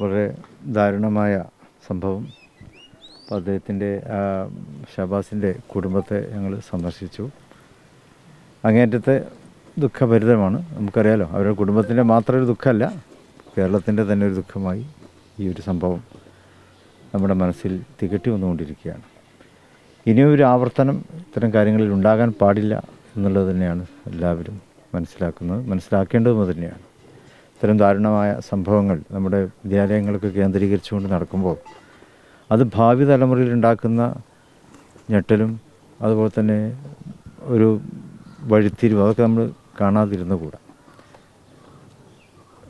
വളരെ ദാരുണമായ സംഭവം. അദ്ദേഹത്തിന്റെ ഷബാസിന്റെ കുടുംബത്തെ ഞങ്ങൾ സന്ദർശിച്ചു. അങ്ങേറ്റത്തെ ദുഃഖഭരിതമാണ്. നമുക്കറിയാലോ അവരുടെ കുടുംബത്തിന്റെ മാത്രം ഒരു ദുഃഖമല്ല കേരളത്തിന്റെ തന്നെ ഒരു ദുഃഖമായി ഈ ഒരു സംഭവം നമ്മുടെ മനസ്സിൽ തികട്ടി വന്നുകൊണ്ടിരിക്കുകയാണ്. ഒരു ആവർത്തനം ഇത്തരം കാര്യങ്ങളിൽ ഉണ്ടാകാൻ പാടില്ല എന്നുള്ളത് തന്നെയാണ് എല്ലാവരും മനസ്സിലാക്കുന്നത്. മനസ്സിലാക്കേണ്ടതും തന്നെയാണ്. ഇത്തരം ദാരുണമായ സംഭവങ്ങൾ നമ്മുടെ വിദ്യാലയങ്ങളൊക്കെ കേന്ദ്രീകരിച്ചുകൊണ്ട് നടക്കുമ്പോൾ അത് ഭാവി തലമുറയിൽ ഉണ്ടാക്കുന്ന ഞെട്ടലും അതുപോലെ തന്നെ ഒരു വഴിത്തിരിവ് അതൊക്കെ നമ്മൾ കാണാതിരുന്നുകൂടാ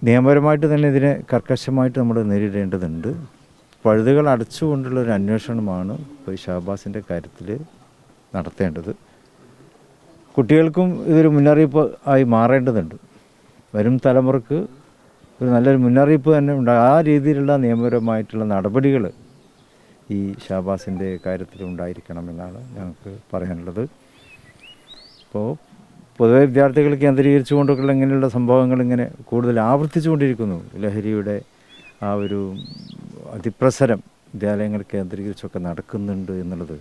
നിയമപരമായിട്ട് തന്നെ ഇതിനെ കർക്കശമായിട്ട് നമ്മൾ നേരിടേണ്ടതുണ്ട്. പഴുതുകൾ അടച്ചുകൊണ്ടുള്ള ഒരു അന്വേഷണമാണ് ഇപ്പോൾ ഷാബാസിന്റെ കാര്യത്തിൽ നടത്തേണ്ടത്. കുട്ടികൾക്കും ഇതൊരു മുന്നറിയിപ്പ് ആയി മാറേണ്ടതുണ്ട്. വരും തലമുറയ്ക്ക് ഒരു നല്ലൊരു മുന്നറിയിപ്പ് തന്നെ ഉണ്ടാകും ആ രീതിയിലുള്ള നിയമപരമായിട്ടുള്ള നടപടികൾ ഈ ഷാബാസിന്റെ കാര്യത്തിൽ ഉണ്ടായിരിക്കണമെന്നാണ് ഞങ്ങൾക്ക് പറയാനുള്ളത്. ഇപ്പോൾ പൊതുവെ വിദ്യാർത്ഥികൾ കേന്ദ്രീകരിച്ചുകൊണ്ടൊക്കെയുള്ള ഇങ്ങനെയുള്ള സംഭവങ്ങൾ ഇങ്ങനെ കൂടുതൽ ആവർത്തിച്ചുകൊണ്ടിരിക്കുന്നു. ലഹരിയുടെ ആ ഒരു അതിപ്രസരം വിദ്യാലയങ്ങൾ കേന്ദ്രീകരിച്ചൊക്കെ നടക്കുന്നുണ്ട് എന്നുള്ളത്.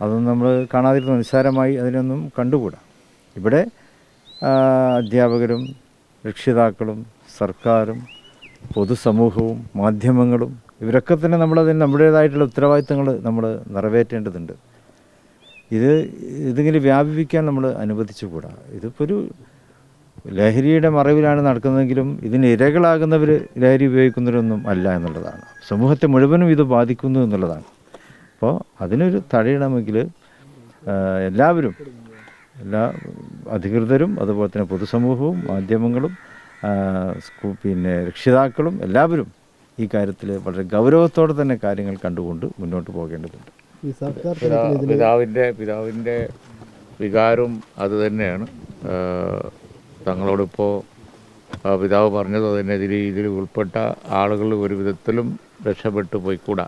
അതൊന്നും നമ്മൾ കാണാതിരുന്ന നിസ്സാരമായി അതിനൊന്നും കണ്ടുകൂടാ. ഇവിടെ അധ്യാപകരും രക്ഷിതാക്കളും സർക്കാരും പൊതുസമൂഹവും മാധ്യമങ്ങളും ഇവരൊക്കെ തന്നെ നമ്മളതിന് നമ്മുടേതായിട്ടുള്ള ഉത്തരവാദിത്തങ്ങൾ നമ്മൾ നിറവേറ്റേണ്ടതുണ്ട്. ഇത് ഇതിങ്ങനെ വ്യാപിപ്പിക്കാൻ നമ്മൾ അനുവദിച്ചുകൂടാ. ഇതിപ്പോൾ ഒരു ലഹരിയുടെ മറവിലാണ് നടക്കുന്നതെങ്കിലും ഇതിന് ഇരകളാകുന്നവർ ലഹരി ഉപയോഗിക്കുന്നവരൊന്നും അല്ല എന്നുള്ളതാണ്. സമൂഹത്തെ മുഴുവനും ഇത് ബാധിക്കുന്നു എന്നുള്ളതാണ്. അപ്പോൾ അതിനൊരു തടയിടണമെങ്കിൽ എല്ലാവരും എല്ലാ അധികൃതരും അതുപോലെ തന്നെ പൊതുസമൂഹവും മാധ്യമങ്ങളും പിന്നെ രക്ഷിതാക്കളും എല്ലാവരും ഈ കാര്യത്തിൽ വളരെ ഗൗരവത്തോടെ തന്നെ കാര്യങ്ങൾ കണ്ടുകൊണ്ട് മുന്നോട്ട് പോകേണ്ടതുണ്ട്. പിതാവിന്റെ പിതാവിന്റെ വികാരം അത് തന്നെയാണ്. തങ്ങളോടിപ്പോൾ പിതാവ് പറഞ്ഞത് തന്നെ ഇതിൽ ഇതിൽ ഉൾപ്പെട്ട ആളുകൾ ഒരു വിധത്തിലും രക്ഷപ്പെട്ടു പോയിക്കൂടാ.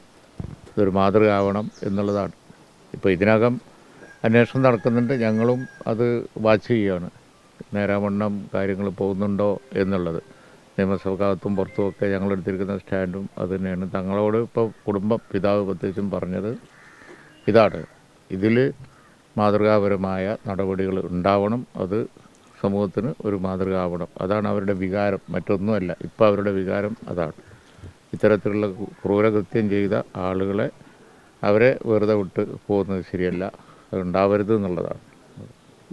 ഇതൊരു ആവണം എന്നുള്ളതാണ്. ഇപ്പോൾ ഇതിനകം അന്വേഷണം നടക്കുന്നുണ്ട്. ഞങ്ങളും അത് വാച്ച് ചെയ്യുകയാണ്. നേരാവണ്ണം കാര്യങ്ങൾ പോകുന്നുണ്ടോ എന്നുള്ളത്. നിയമസഭക്കകത്തും പുറത്തുമൊക്കെ ഞങ്ങളെടുത്തിരിക്കുന്ന സ്റ്റാൻഡും അത് തന്നെയാണ്. തങ്ങളോട് ഇപ്പോൾ കുടുംബം പിതാവ് പ്രത്യേകിച്ചും പറഞ്ഞത് ഇതാണ്. ഇതിൽ മാതൃകാപരമായ നടപടികൾ ഉണ്ടാവണം. അത് സമൂഹത്തിന് ഒരു മാതൃക ആവണം അതാണ് അവരുടെ വികാരം. മറ്റൊന്നുമല്ല ഇപ്പോൾ അവരുടെ വികാരം അതാണ്. ഇത്തരത്തിലുള്ള ക്രൂരകൃത്യം ചെയ്ത ആളുകളെ അവരെ വെറുതെ വിട്ട് പോകുന്നത് ശരിയല്ല. അത് ഉണ്ടാവരുത് എന്നുള്ളതാണ്.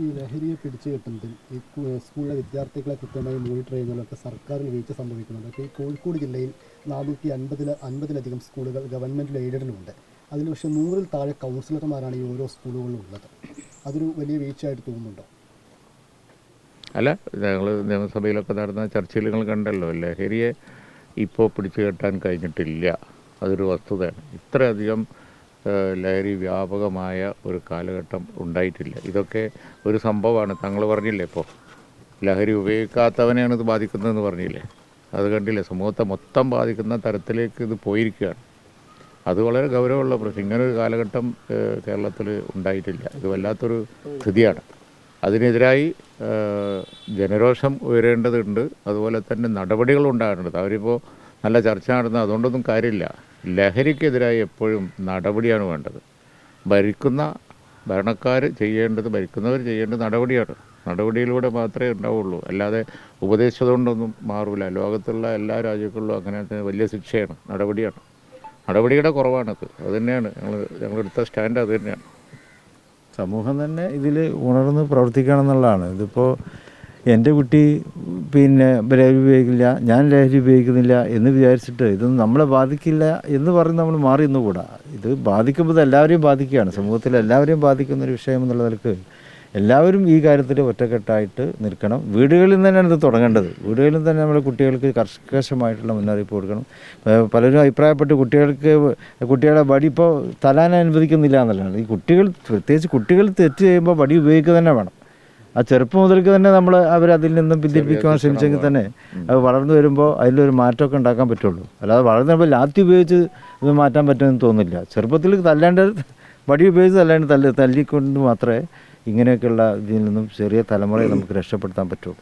ഈ ലഹരിയെ പിടിച്ചു കെട്ടുന്നതിൽ ഈ സ്കൂളിലെ വിദ്യാർത്ഥികളെ കൃത്യമായി മോണിറ്റർ ചെയ്യുന്നതിലൊക്കെ സർക്കാരിന് വീഴ്ച സംഭവിക്കുന്നുണ്ട്. അപ്പോൾ ഈ കോഴിക്കോട് ജില്ലയിൽ നാനൂറ്റി അൻപതിൽ അൻപതിലധികം സ്കൂളുകൾ ഗവൺമെന്റ് എയ്ഡഡിലുണ്ട് അതിൽ പക്ഷേ നൂറിൽ താഴെ കൗൺസിലർമാരാണ് ഈ ഓരോ സ്കൂളുകളിലും ഉള്ളത്. അതൊരു വലിയ വീഴ്ചയായിട്ട് തോന്നുന്നുണ്ടോ? അല്ല ഞങ്ങൾ നിയമസഭയിലൊക്കെ നടന്ന ചർച്ചയിൽ നിങ്ങൾ കണ്ടല്ലോ ലഹരിയെ ഇപ്പോൾ പിടിച്ചു കെട്ടാൻ കഴിഞ്ഞിട്ടില്ല. അതൊരു വസ്തുതയാണ്. ഇത്രയധികം ലഹരി വ്യാപകമായ ഒരു കാലഘട്ടം ഉണ്ടായിട്ടില്ല. ഇതൊക്കെ ഒരു സംഭവമാണ്. തങ്ങൾ പറഞ്ഞില്ലേ ഇപ്പോൾ ലഹരി ഉപയോഗിക്കാത്തവനെയാണ് ഇത് ബാധിക്കുന്നതെന്ന് പറഞ്ഞില്ലേ? അത് കണ്ടില്ലേ? സമൂഹത്തെ മൊത്തം ബാധിക്കുന്ന തരത്തിലേക്ക് ഇത് പോയിരിക്കുകയാണ്. അത് വളരെ ഗൗരവമുള്ള പ്രശ്നം. ഇങ്ങനൊരു കാലഘട്ടം കേരളത്തിൽ ഉണ്ടായിട്ടില്ല. ഇത് വല്ലാത്തൊരു സ്ഥിതിയാണ്. അതിനെതിരായി ജനരോഷം ഉയരേണ്ടതുണ്ട്. അതുപോലെ തന്നെ നടപടികൾ ഉണ്ടാകേണ്ടത് അവരിപ്പോൾ നല്ല ചർച്ച നടന്നത് അതുകൊണ്ടൊന്നും കാര്യമില്ല. ലഹരിക്കെതിരായി എപ്പോഴും നടപടിയാണ് വേണ്ടത്. ഭരിക്കുന്ന ഭരണക്കാർ ചെയ്യേണ്ടത് ഭരിക്കുന്നവർ ചെയ്യേണ്ടത് നടപടിയാണ്. നടപടിയിലൂടെ മാത്രമേ ഉണ്ടാവുള്ളൂ. അല്ലാതെ ഉപദേശിച്ചതുകൊണ്ടൊന്നും മാറില്ല ലോകത്തുള്ള എല്ലാ രാജ്യങ്ങളിലും അങ്ങനെ വലിയ ശിക്ഷയാണ് നടപടിയാണ്. നടപടിയുടെ കുറവാണത്. അത് തന്നെയാണ്. ഞങ്ങൾ ഞങ്ങളെടുത്ത സ്റ്റാൻഡ് അത് തന്നെയാണ്. സമൂഹം തന്നെ ഇതിൽ ഉണർന്ന് പ്രവർത്തിക്കണം എന്നുള്ളതാണ് ഇതിപ്പോൾ എന്റെ കുട്ടി പിന്നെ ലഹരി ഉപയോഗിക്കില്ല ഞാൻ ലഹരി ഉപയോഗിക്കുന്നില്ല എന്ന് വിചാരിച്ചിട്ട് ഇതൊന്നും നമ്മളെ ബാധിക്കില്ല എന്ന് പറഞ്ഞ് നമ്മൾ മാറി നിന്നുകൂടാ. ഇത് ബാധിക്കുമ്പോൾ എല്ലാവരെയും ബാധിക്കുകയാണ്. സമൂഹത്തിൽ എല്ലാവരെയും ബാധിക്കുന്ന ഒരു വിഷയം എന്നുള്ള നിലയ്ക്ക് എല്ലാവരും ഈ കാര്യത്തിൽ ഒറ്റക്കെട്ടായിട്ട് നിൽക്കണം. വീടുകളിൽ തന്നെയാണ് ഇത് തുടങ്ങേണ്ടത്. വീടുകളിൽ തന്നെ നമ്മൾ കുട്ടികൾക്ക് കർക്കശമായിട്ടുള്ള മുന്നറിയിപ്പ് കൊടുക്കണം. പലരും അഭിപ്രായപ്പെട്ട് കുട്ടികൾക്ക് കുട്ടികളെ വടി ഇപ്പോൾ തലാൻ അനുവദിക്കുന്നില്ല എന്നുള്ളതാണ്. ഈ കുട്ടികൾ പ്രത്യേകിച്ച് കുട്ടികൾ തെറ്റ് ചെയ്യുമ്പോൾ വടി ഉപയോഗിക്കുക തന്നെ വേണം. ആ ചെറുപ്പം മുതൽക്ക് തന്നെ നമ്മൾ അവരതിൽ നിന്നും പിന്തിരിപ്പിക്കുവാൻ ശ്രമിച്ചെങ്കിൽ തന്നെ അത് വളർന്നു വരുമ്പോൾ അതിലൊരു മാറ്റമൊക്കെ ഉണ്ടാക്കാൻ പറ്റുള്ളൂ. അല്ലാതെ വളർന്നപ്പോൾ വരുമ്പോൾ ലാത്തി ഉപയോഗിച്ച് ഇത് മാറ്റാൻ പറ്റുമെന്ന് തോന്നില്ല ചെറുപ്പത്തിൽ തല്ലാണ്ട് വടി ഉപയോഗിച്ച് തല്ലാണ്ട് തല്ലി തല്ലിക്കൊണ്ട് മാത്രമേ ഇങ്ങനെയൊക്കെയുള്ള ഇതിൽ നിന്നും ചെറിയ തലമുറയെ നമുക്ക് രക്ഷപ്പെടുത്താൻ പറ്റുള്ളൂ